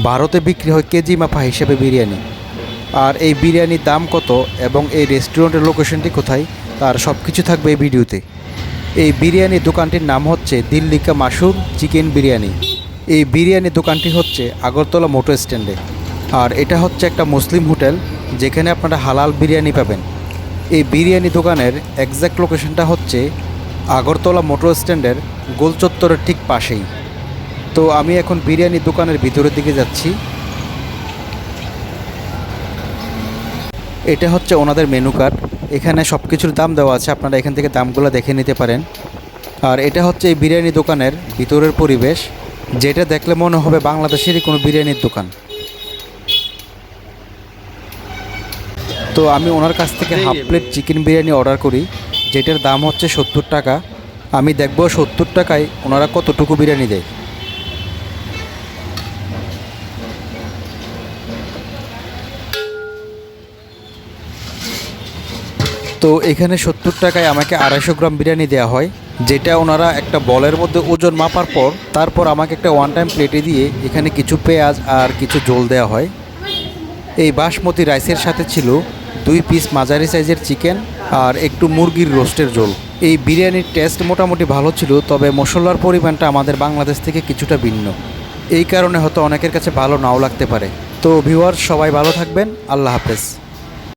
ভারতে বিক্রি হয় কেজি মাপা হিসেবে বিরিয়ানি। আর এই বিরিয়ানির দাম কত এবং এই রেস্টুরেন্টের লোকেশনটি কোথায়, তার সব কিছু থাকবে এই ভিডিওতে। এই বিরিয়ানি দোকানটির নাম হচ্ছে দিল্লিকা মাসুর চিকেন বিরিয়ানি। এই বিরিয়ানি দোকানটি হচ্ছে আগরতলা মোটর স্ট্যান্ডে। আর এটা হচ্ছে একটা মুসলিম হোটেল, যেখানে আপনারা হালাল বিরিয়ানি পাবেন। এই বিরিয়ানি দোকানের একজ্যাক্ট লোকেশনটা হচ্ছে আগরতলা মোটর স্ট্যান্ডের গোল চত্বরের ঠিক পাশেই। তো আমি এখন বিরিয়ানি দোকানের ভিতরের দিকে যাচ্ছি। এটা হচ্ছে ওনাদের মেনু কার্ড এখানে সব কিছুর দাম দেওয়া আছে, আপনারা এখান থেকে দামগুলো দেখে নিতে পারেন। আর এটা হচ্ছে এই বিরিয়ানি দোকানের ভিতরের পরিবেশ, যেটা দেখলে মনে হবে বাংলাদেশেরই কোনো বিরিয়ানির দোকান। তো আমি ওনার কাছ থেকে half plate chicken biryani order করি, যেটার দাম হচ্ছে সত্তর টাকা। আমি দেখব সত্তর টাকায় ওনারা কতটুকু বিরিয়ানি দেয়। তো এখানে সত্তর টাকায় আমাকে আড়াইশো গ্রাম বিরিয়ানি দেওয়া হয়, যেটা ওনারা একটা বলের মধ্যে ওজন মাপার পর, তারপর আমাকে একটা ওয়ান টাইম প্লেটে দিয়ে এখানে কিছু পেঁয়াজ আর কিছু জল দেওয়া হয়। এই বাসমতি রাইসের সাথে ছিল দুই পিস মাঝারি সাইজের চিকেন আর একটু মুরগির রোস্টের ঝোল। এই বিরিয়ানির টেস্ট মোটামুটি ভালো ছিল, তবে মশলার পরিমাণটা আমাদের বাংলাদেশ থেকে কিছুটা ভিন্ন। এই কারণে হয়তো অনেকের কাছে ভালো নাও লাগতে পারে। তো ভিউয়ার সবাই ভালো থাকবেন, আল্লাহ হাফেজ।